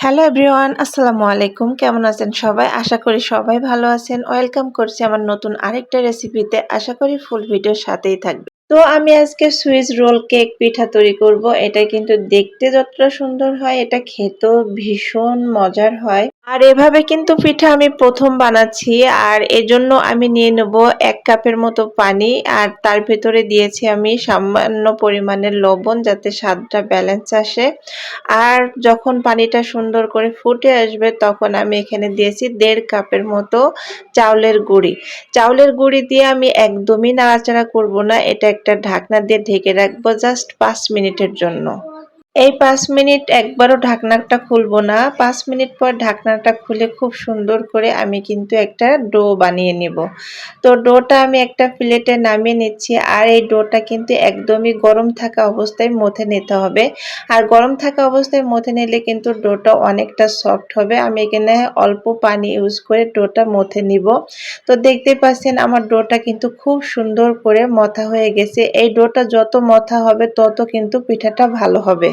Hello everyone আসসালামু আলাইকুম। কেমন আছেন সবাই? আশা করি সবাই ভালো আছেন। ওয়েলকাম করছি আমার নতুন আরেকটা রেসিপিতে আশা করি ফুল ভিডিওর সাথেই থাকবে তো আমি আজকে সুইচ রোল কেক পিঠা তৈরি করব। এটা কিন্তু দেখতে যতটা সুন্দর হয়, এটা খেতেও ভীষণ মজার হয়। আর এভাবে কিন্তু পিঠা আমি প্রথম বানাচ্ছি আর এজন্য আমি নিয়ে নেব এক কাপের মতো পানি আর তার ভেতরে দিয়েছি আমি সামান্য পরিমাণের লবণ যাতে স্বাদটা ব্যালেন্স আসে। আর যখন পানিটা সুন্দর করে ফুটে আসবে তখন আমি এখানে দিয়েছি দেড় কাপের মতো চাউলের গুঁড়ি। চাউলের গুঁড়ি দিয়ে আমি একদমই নাড়াচাড়া করব না, এটা একটা ঢাকনা দিয়ে ঢেকে রাখব জাস্ট পাঁচ মিনিটের জন্য। এই পাঁচ মিনিট একবারও ঢাকনাটা খুলবো না। পাঁচ মিনিট পর ঢাকনাটা খুলে খুব সুন্দর করে আমি কিন্তু একটা ডো বানিয়ে নেব। তো ডোটা আমি একটা প্লেটে নামিয়ে নিচ্ছি আর এই ডোটা কিন্তু একদমই গরম থাকা অবস্থায় মথে নিতে হবে। আর গরম থাকা অবস্থায় মথে নিলে কিন্তু ডোটা অনেকটা সফট হবে। আমি এখানে অল্প পানি ইউজ করে ডোটা মথে নিব। তো দেখতে পাচ্ছেন আমার ডোটা কিন্তু খুব সুন্দর করে মথা হয়ে গেছে। এই ডোটা যত মথা হবে তত কিন্তু পিঠাটা ভালো হবে।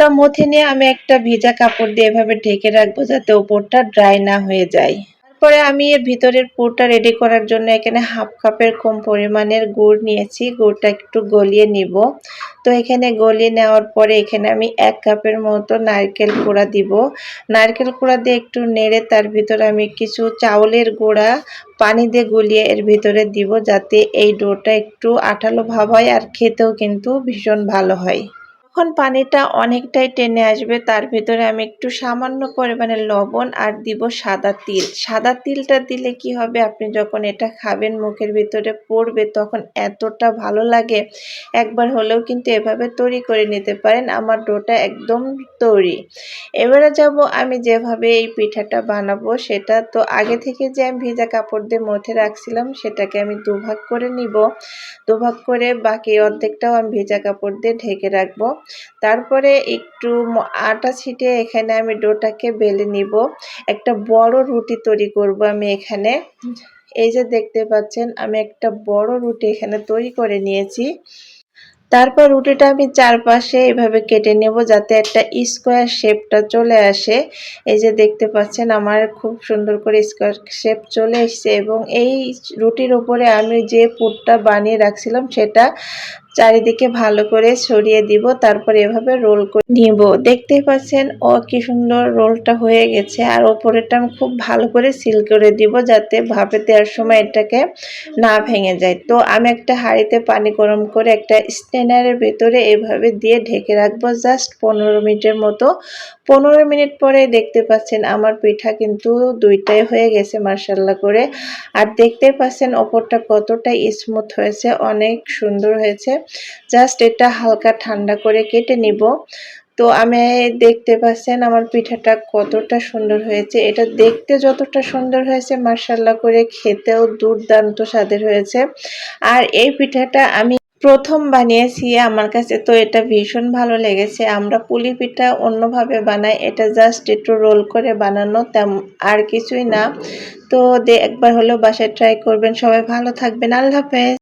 ওটা মথে নিয়ে আমি একটা ভিজা কাপড় দিয়ে এভাবে ঢেকে রাখব যাতে ওপরটা ড্রাই না হয়ে যায়। তারপরে আমি এর ভিতরের পুরটা রেডি করার জন্য এখানে হাফ কাপের কম পরিমাণের গুড় নিয়েছি। গুড়টা একটু গলিয়ে নিব। তো এখানে গলিয়ে নেওয়ার পরে এখানে আমি এক কাপের মতো নারকেল কুড়া দিব। নারকেল কুড়া দিয়ে একটু নেড়ে তার ভিতরে আমি কিছু চাউলের গুঁড়া পানি দিয়ে গুলিয়ে এর ভিতরে দিব যাতে এই ডোটা একটু আঠালো ভাব হয় আর খেতেও কিন্তু ভীষণ ভালো হয়। যখন পানিটা অনেকটাই টেনে আসবে, তার ভিতরে আমি একটু সামান্য পরিমাণে লবণ আর দিব সাদা তিল। সাদা তিলটা দিলে কি হবে? আপনি যখন এটা খাবেন, মুখের ভিতরে পড়বে, তখন এতটা ভালো লাগে। একবার হলেও কিন্তু এভাবে তৈরি করে নিতে পারেন। আমার ডোটা একদম তৈরি। এবারে যাব আমি যেভাবে এই পিঠাটা বানাবো, সেটা তো আগে থেকে যে আমি ভিজা কাপড় দিয়ে মধ্যে রাখছিলাম, সেটাকে আমি দুভাগ করে নিব। দুভাগ করে বাকি অর্ধেকটাও আমি ভিজা কাপড় দিয়ে ঢেকে রাখব। তারপরে একটু আটা ছিটিয়ে এখানে আমি ডোটাকে বেলে নিব। একটা বড় রুটি তৈরি করব আমি এখানে। এই যে দেখতে পাচ্ছেন, আমি একটা বড় রুটি এখানে তৈরি করে নিয়েছি। তারপর রুটিটা আমি চারপাশে এভাবে কেটে নেব যাতে একটা স্কোয়ার শেপটা চলে আসে। এই যে দেখতে পাচ্ছেন, আমার খুব সুন্দর করে স্কোয়ার শেপ চলে এসছে এবং এই রুটির ওপরে আমি যে পুরটা বানিয়ে রাখছিলাম সেটা চারিদিকে ভালো করে ছড়িয়ে দিব, তারপর এভাবে রোল করে নিব। দেখতে পাচ্ছেন, ও কি সুন্দর রোলটা হয়ে গেছে। আর ওপরেটা আমি খুব ভালো করে সিল করে দিব যাতে ভাপে দেওয়ার সময় এটাকে না ভেঙে যায়। তো আমি একটা হাঁড়িতে পানি গরম করে একটা স্টেনারের ভেতরে এভাবে দিয়ে ঢেকে রাখব জাস্ট পনেরো মিনিটের মতো। পনেরো মিনিট পরে দেখতে পাচ্ছেন, আমার পিঠা কিন্তু দুইটাই হয়ে গেছে মার্শাল্লা করে। আর দেখতে পাচ্ছেন, ওপরটা কতটা স্মুথ হয়েছে, অনেক সুন্দর হয়েছে। জাস্ট এটা হালকা ঠান্ডা করে কেটে নিব। তো আমি দেখতে পাচ্ছেন আমার পিঠাটা কতটা সুন্দর হয়েছে। এটা দেখতে যতটা সুন্দর হয়েছে মার্শাল্লাহ করে খেতেও দুর্দান্ত স্বাদের হয়েছে। আর এই পিঠাটা আমি প্রথম বানিয়েছি আমার কাছে, তো এটা ভীষণ ভালো লেগেছে। আমরা পুলি পিঠা অন্যভাবে বানাই, এটা জাস্ট একটু রোল করে বানানো, তেম আর কিছুই না। তো একবার হলেও বাসায় ট্রাই করবেন। সবাই ভালো থাকবেন। আল্লাহ হাফেজ।